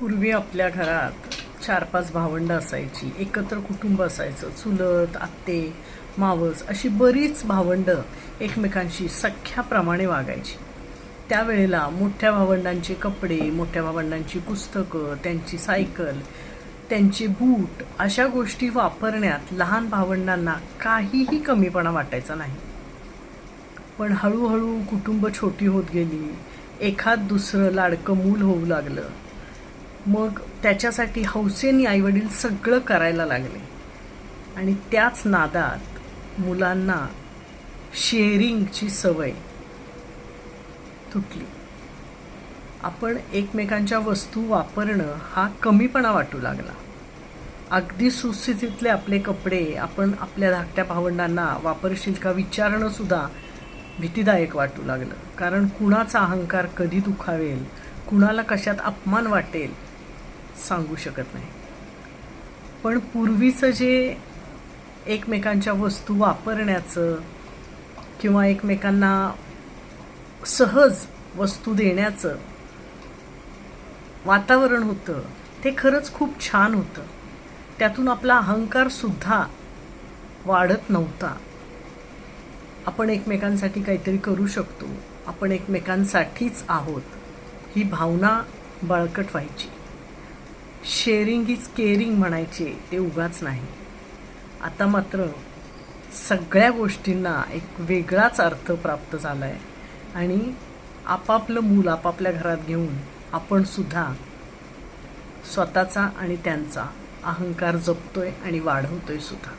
पूर्वी आपल्या घरात चार पाच भावंडं असायची. एकत्र कुटुंब असायचं. चुलत आत्ते मावस अशी बरीच भावंडं एकमेकांशी सख्याप्रमाणे वागायची. त्यावेळेला मोठ्या भावंडांचे कपडे मोठ्या भावंडांची पुस्तकं त्यांची सायकल त्यांचे बूट अशा गोष्टी वापरण्यात लहान भावंडांना काहीही कमीपणा वाटायचा नाही. पण हळूहळू कुटुंब छोटी होत गेली. एखाद दुसरं लाडकं मूल होऊ लागलं. मग त्याच्यासाठी हौसेने आईवडील सगळं करायला लागले. आणि त्याच नादात मुलांना शेअरिंगची सवय तुटली. आपण एकमेकांच्या वस्तू वापरणं हा कमीपणा वाटू लागला. अगदी सुस्थितीतले आपले कपडे आपण आपल्या धाकट्या भावंडांना वापरशील का विचारणंसुद्धा भीतीदायक वाटू लागलं. कारण कुणाचा अहंकार कधी दुखावेल? कुणाला कशात अपमान वाटेल? सांगू शकत नाही. पण पूर्वीचं जे एकमेकांच्या वस्तू वापरण्याचं किंवा एकमेकांना सहज वस्तू देण्याचं वातावरण होतं ते खरंच खूप छान होतं. त्यातून आपला अहंकार सुद्धा वाढत नव्हता. आपण एकमेकांसाठी काहीतरी करू शकतो. आपण एकमेकांसाठीच आहोत. ही भावना बळकट व्हायची. शेअरिंग इज केअरिंग म्हणायचे ते उगाच नाही. आता मात्र सगळ्या गोष्टींना एक वेगळाच अर्थ प्राप्त झाला आहे आणि आपापलं मूल आपापल्या घरात घेऊन आपण सुद्धा स्वतःचा आणि त्यांचा अहंकार जपतोय आणि वाढवतोय सुद्धा.